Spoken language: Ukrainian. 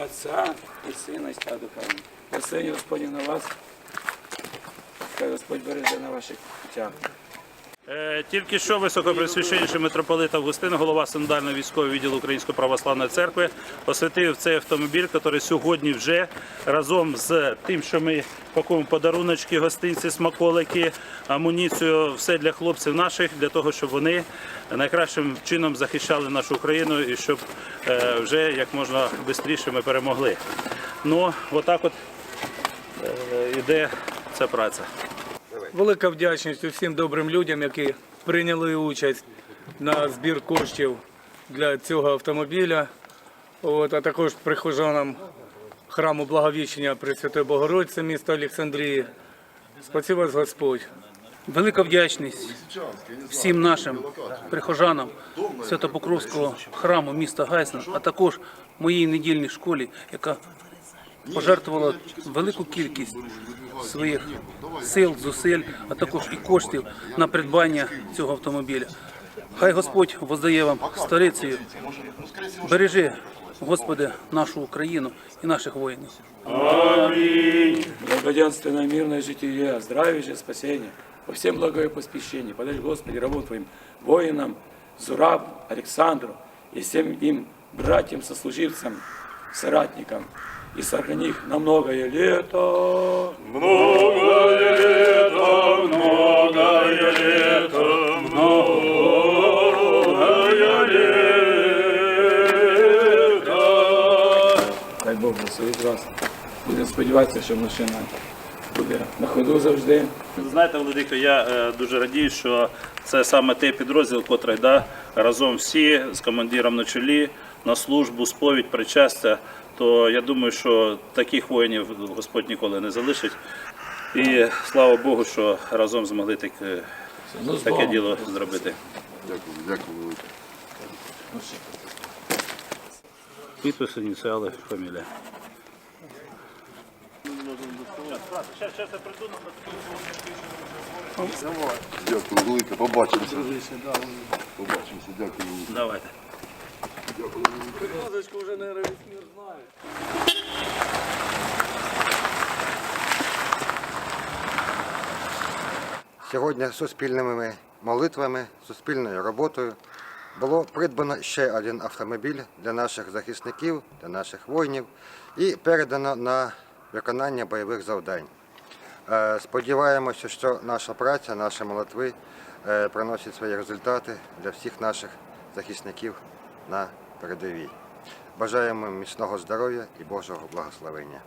Отца і Сина і Святого Духа. Благословення Господні на вас. Господь береже на ваших путях. Е, Тільки що високопресвященніший митрополит Августин, голова синодального військового відділу Української православної церкви, посвятив цей автомобіль, який сьогодні вже разом з тим, що ми пакуємо подаруночки, гостинці, смаколики, амуніцію, все для хлопців наших, для того, щоб вони найкращим чином захищали нашу Україну і щоб е, вже як можна швидше ми перемогли. Ну, отак от е, іде ця праця. Велика вдячність усім добрим людям, які прийняли участь на збір коштів для цього автомобіля. От, а також прихожанам храму Благовіщення Пресвятої Богородиці міста Олександрії. Спасибо вас Господь. Велика вдячність всім нашим прихожанам Святопокровського храму міста Гайсна, а також моїй недільній школі, яка пожертвувала велику кількість своїх сил, зусиль, а також і коштів на придбання цього автомобіля. Хай Господь воздає вам старицею. Бережи, Господи, нашу Україну і наших воїнів. Благоденственное мирное житие, здравие же, спасение. По всем благое поспещение. Подай, Господи, рабам Твоим, воинам, Зурабу, Александру и всем им, братьям, сослуживцам, соратникам. И сохрани их на многое лето. Дай Бог благословить вас. Будемо сподіватися, що машина буде на ходу завжди. Знаєте, Володико, я е, дуже радію, що це саме той підрозділ, котрий да, разом всі з командиром на чолі на службу, сповідь, причастя. То я думаю, що таких воїнів Господь ніколи не залишить. І слава Богу, що разом змогли таке, Ну, таке Богом. діло зробити. Дякую, дякую велике. Підпис, ініціали, фамілія. Дякую велике, побачимося. Побачимося, дякую велике. Давайте. Сьогодні суспільними молитвами, суспільною роботою було придбано ще один автомобіль для наших захисників, для наших воїнів і передано на виконання бойових завдань. Е, Сподіваємося, що наша праця, наші молитви е, приносять свої результати для всіх наших захисників на передовій. Бажаємо міцного здоров'я і Божого благословення.